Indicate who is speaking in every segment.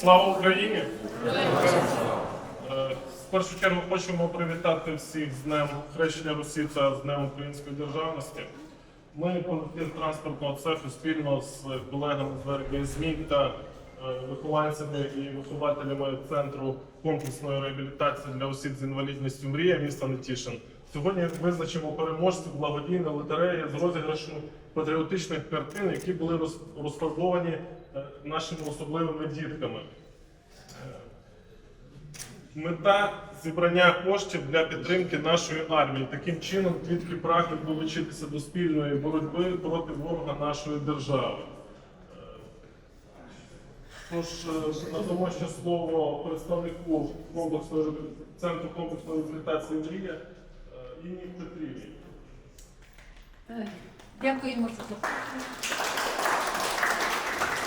Speaker 1: Слава Україні! Е, В першу чергу хочемо привітати всіх з Днем Хрещення Русі та з Днем Української державності. Ми, колектив транспортного цеху, спільно з колегами з ЗМІ та е, вихованцями і вихователями центру комплексної реабілітації для осіб з інвалідністю Мрія міста Нетішин. Сьогодні визначимо переможців благодійної лотереї з розіграшу патріотичних картин, які були роз- розфарбовані е, нашими особливими дітками. Мета зібрання коштів для підтримки нашої армії. Таким чином, квітки прагнуть долучитися до спільної боротьби проти ворога нашої держави. Е, Тож е, надамо ще слово представнику комплексної центру комплексної реабілітації Мрія е, Інні Петрівні.
Speaker 2: Дякуємо за запрошення.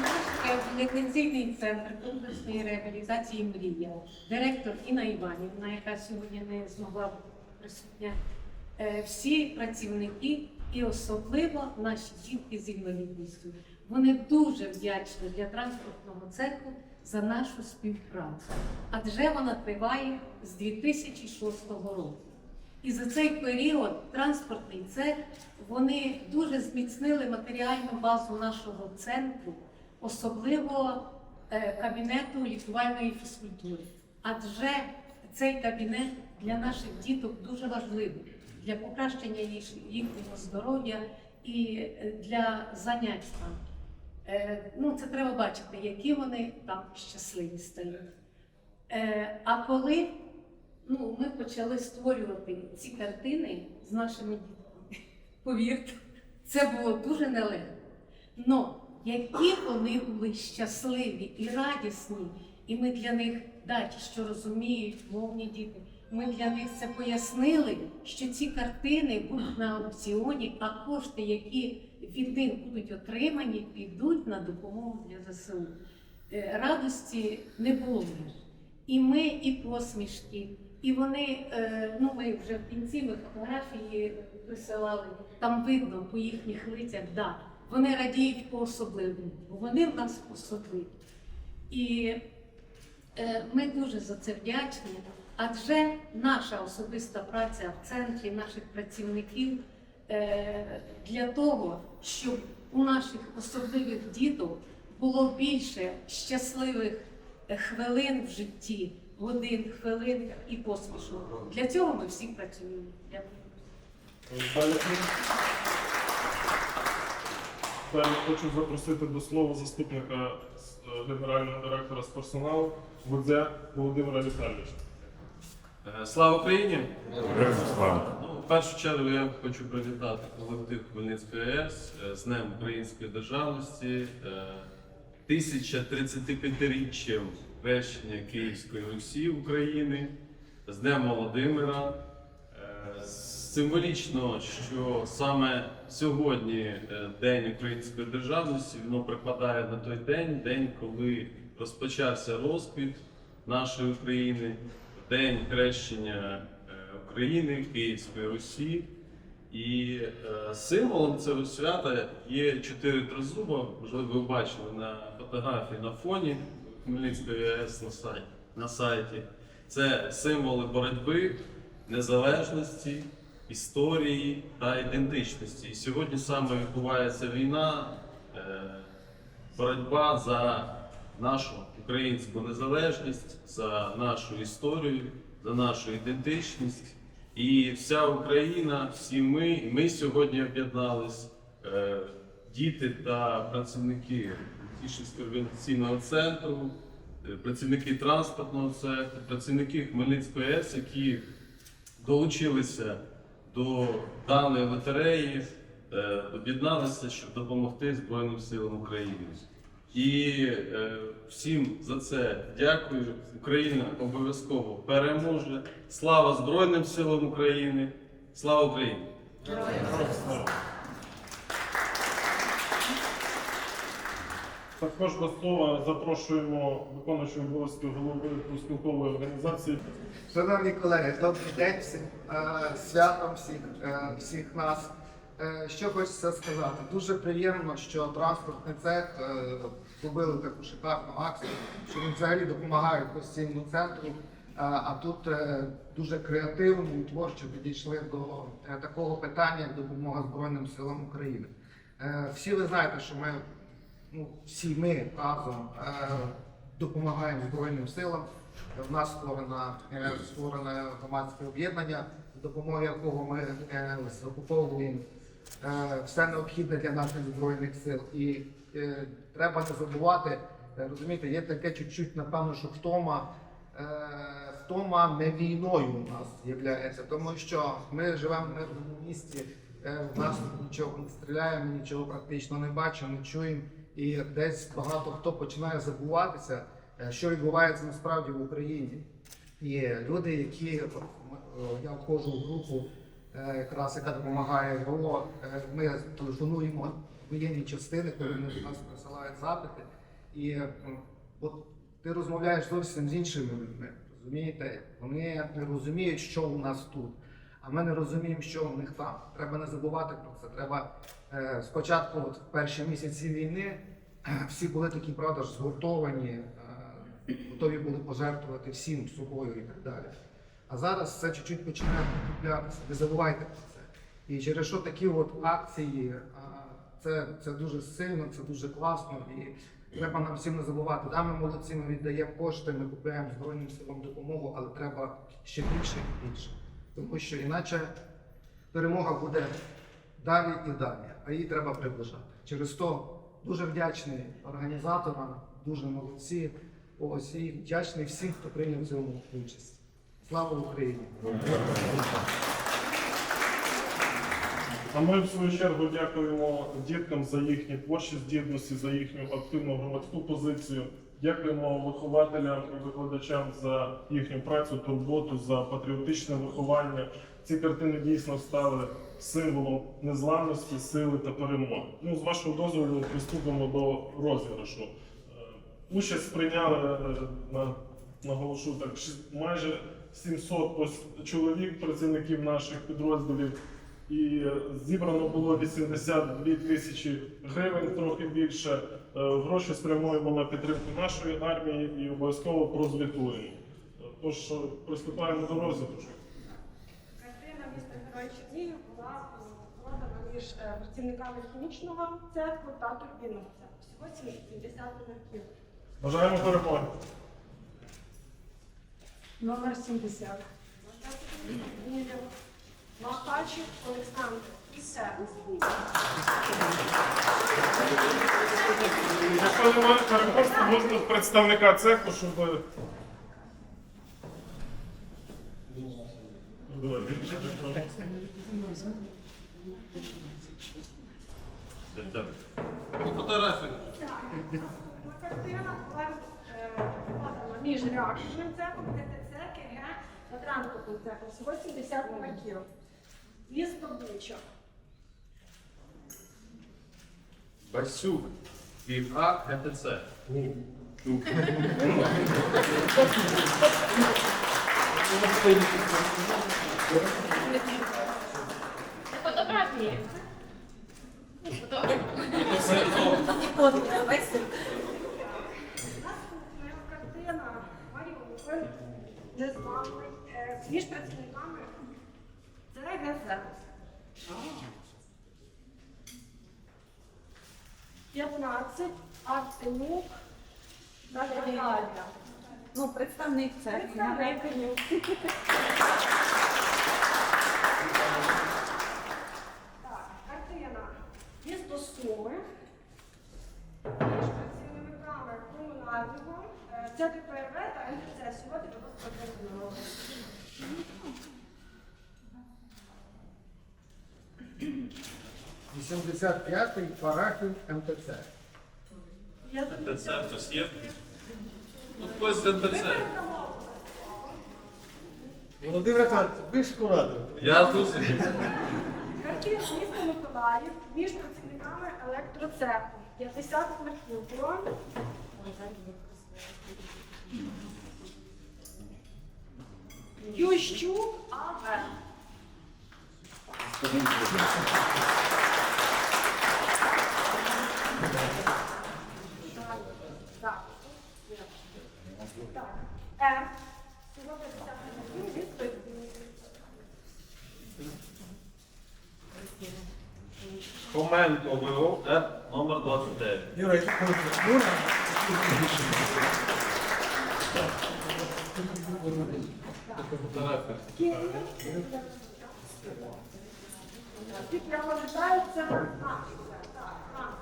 Speaker 2: Наш реабілітаційний центр комплексної реабілітації Мрія, директор Інна Іванівна, яка сьогодні не змогла бути присутня, е, всі працівники і особливо наші жінки з інвалідністю. Вони дуже вдячні для транспортного цеху за нашу співпрацю, адже вона триває з 2006 року. І за цей період транспортний цех вони дуже зміцнили матеріальну базу нашого центру, особливо е, кабінету лікувальної фізкультури. Адже цей кабінет для наших діток дуже важливий для покращення їхнього здоров'я і е, для занять там. Е, Ну, це треба бачити, які вони там щасливі стають. А коли ну, ми почали створювати ці картини з нашими дітками. Повірте, це було дуже нелегко. Но які вони були щасливі і радісні, і ми для них, да, що розуміють, мовні діти, ми для них це пояснили, що ці картини будуть на аукціоні, а кошти, які від них будуть отримані, підуть на допомогу для ЗСУ. Е, Радості не було. І ми, і посмішки, і вони, е, ну ми вже в кінці ми фотографії присилали, там видно по їхніх лицях, да, вони радіють по-особливому, бо вони в нас особливі. І е, ми дуже за це вдячні, адже наша особиста праця в центрі наших працівників е, для того, щоб у наших особливих діток було більше щасливих хвилин в житті, годин, хвилин і посмішок. Для цього ми всі працюємо. Дякую.
Speaker 1: Далі. Хочу запросити до слова заступника е, генерального директора з персоналу Гудзя Володимира Віталійовича.
Speaker 3: Е, Слава Україні! Ну, в першу чергу я хочу привітати колектив Хмельницької АЕС е, з Днем Української державності, е, 1035-річчям хрещення Київської Русі України, з Днем Володимира. Е, Символічно, що саме сьогодні е, День української державності, воно припадає на той день, день, коли розпочався розквіт нашої України, день хрещення е, України, Київської Русі. І е, символом цього свята є чотири тризуба. Можливо, ви бачили на фотографії на фоні Хмельницької АЕС на сайті. На сайті. Це символи боротьби, незалежності, історії та ідентичності. І сьогодні саме відбувається війна, е, боротьба за нашу українську незалежність, за нашу історію, за нашу ідентичність. І вся Україна, всі ми, ми сьогодні об'єднались, е, діти та працівники Тішинського організаційного центру, е, працівники транспортного цеху, працівники Хмельницької АЕС, які долучилися до даної лотереї, е, об'єдналися, щоб допомогти Збройним силам України. І е, всім за це дякую. Україна обов'язково переможе. Слава Збройним силам України! Слава Україні!
Speaker 1: Також до слова запрошуємо виконуючого обов'язки голови профспілкової організації.
Speaker 4: Шановні колеги, добрий день всім е, святом всіх, е, всіх нас. Е, Що хочеться сказати? Дуже приємно, що транспортний цех е, зробили таку шикарну акцію, що він взагалі допомагає постійному центру. А, а тут е, дуже креативно і творчо підійшли до е, такого питання, як допомога Збройним силам України. Е, всі ви знаєте, що ми ну, всі ми разом е, допомагаємо Збройним силам. У нас створено, е, створене громадське об'єднання, допомогою якого ми е, закуповуємо е, все необхідне для наших збройних сил. І е, треба не забувати, е, розумієте, є таке чуть-чуть, напевно, що втома. е, Втома не війною у нас є, тому що ми живемо в мирному місті, е, в нас нічого не стріляє, ми нічого практично не бачимо, не чуємо. І десь багато хто починає забуватися, е, що відбувається насправді в Україні. Є люди, які е, я входжу в групу, е, якраз яка допомагає ГО. е, Ми телефонуємо воєнні частини, коли вони до нас присилають запити. І от ти розмовляєш зовсім з іншими людьми. Розумієте? Вони не розуміють, що у нас тут. А ми не розуміємо, що у них там. Треба не забувати про це. Треба е, спочатку, от в перші місяці війни, всі були такі правда ж згуртовані, е, готові були пожертвувати всім собою і так далі. А зараз це чуть-чуть починає куплятися. Не забувайте про це. І через що такі от акції, це, це дуже сильно, це дуже класно. І треба нам всім не забувати. Да, ми молодці, ми віддаємо кошти, ми купуємо Збройним силам допомогу, але треба ще більше і більше. Тому що іначе перемога буде далі і далі, а її треба приближати. Через то дуже вдячний організаторам, дуже молодці. Ось і вдячний всім, хто прийняв в цьому участь. Слава Україні!
Speaker 1: А ми в свою чергу дякуємо діткам за їхні творчі здібності, за їхню активну громадську позицію. Дякуємо вихователям і викладачам за їхню працю, турботу, за патріотичне виховання. Ці картини дійсно стали символом незламності, сили та перемоги. Ну, з вашого дозволу приступимо до розіграшу. Е, Участь прийняли е, на наголошу так майже 700 чоловік, працівників наших підрозділів. І зібрано було 82 тисячі гривень, трохи більше. Е, Гроші спрямуємо на підтримку нашої армії і обов'язково прозвітуємо. Тож е, приступаємо до розіграшу.
Speaker 5: Картина міста Герой Чернігів була продана між е, працівниками хімічного цеху та турбінного цеху. Всього 70 номерків.
Speaker 1: Бажаємо перемоги.
Speaker 2: Номер 70.
Speaker 5: Мілів, Махачів, Олександр і Сервіс.
Speaker 1: Якщо немає можна представника цеху, щоб. Більше.
Speaker 3: Фотографії.
Speaker 5: Картина е, між реакторним цехом, та транспортним цехом. Всього 70 номерків. Місто Буча.
Speaker 3: Басюк. Від А ГТЦ. Ну.
Speaker 5: Фотографії. Наступна картина Маріуполь, незламний, е, між працівниками ЦГЗ. 15 Артемук на
Speaker 6: Ну, представник церкви.
Speaker 5: Представників. Комунального. е, Це ДПРВ та НТЦ. Всього 91 номер.
Speaker 4: 85-й парахів МТЦ.
Speaker 5: Я
Speaker 3: ГТЦ хтось є? Ну, хтось з ГТЦ.
Speaker 7: Володимир Федорович, ви ж порадили.
Speaker 3: Я тут.
Speaker 5: Картина міста Миколаїв між працівниками електроцеху. 50 Меркуріон. Ющук АВ. Так, Так. Е. Село 57, місто Вінниця.
Speaker 3: Хоменко ВО Р номер 29.
Speaker 7: Юра, я так Юра.
Speaker 5: Тут я вважаю, це так. Так, так.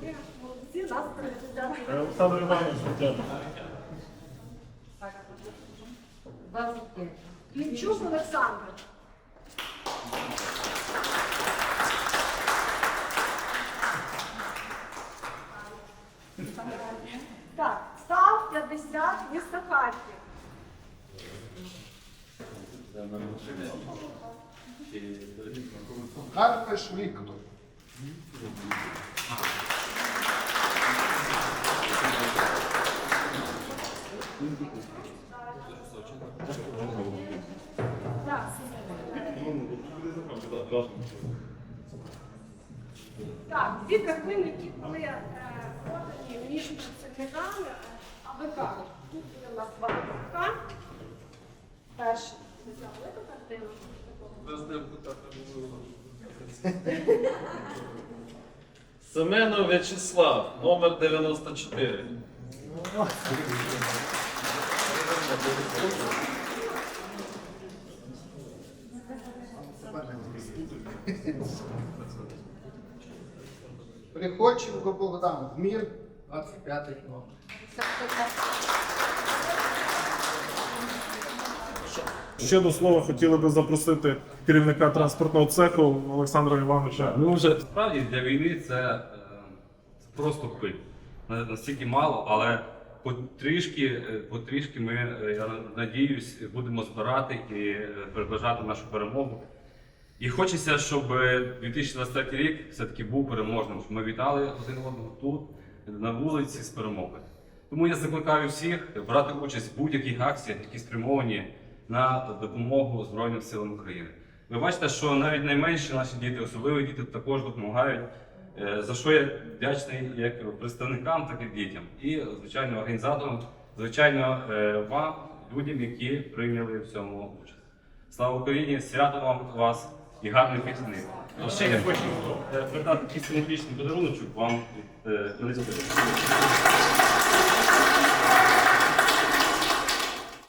Speaker 5: Ви молодці, нас
Speaker 1: Олександр Іванович, Тетяна.
Speaker 5: Клінчук Олександр. Так, став 50, місто Харків.
Speaker 4: Карпеш Віктор.
Speaker 5: Так. Дві картини, які були е, подані між працівниками АБК. Тут нас два АБК. Перша ця велика картина.
Speaker 3: Семенов В'ячеслав, номер 94.
Speaker 4: Приходченко Богдан. Мір 25 номер.
Speaker 1: Ще до слова хотіли би запросити керівника транспортного цеху Олександра Івановича.
Speaker 8: Ну вже справді для війни це, е, просто пиль. Настільки мало, але потрішки, е, потрішки ми, е, я надіюсь, будемо збирати і приближати нашу перемогу. І хочеться, щоб е, 2023 рік все-таки був переможним, щоб ми вітали один одного тут, на вулиці з перемогою. Тому я закликаю всіх брати участь в будь-яких акціях, які спрямовані на допомогу Збройним силам України. Ви бачите, що навіть найменші наші діти, особливі діти, також допомагають. е, За що я вдячний як представникам, так і дітям. І, звичайно, організаторам, звичайно, е, вам, людям, які прийняли в цьому участь. Слава Україні! Свято вам вас і гарних вихідних. Ще я хочу е, передати такий символічний подарунок вам від е, Елизабети.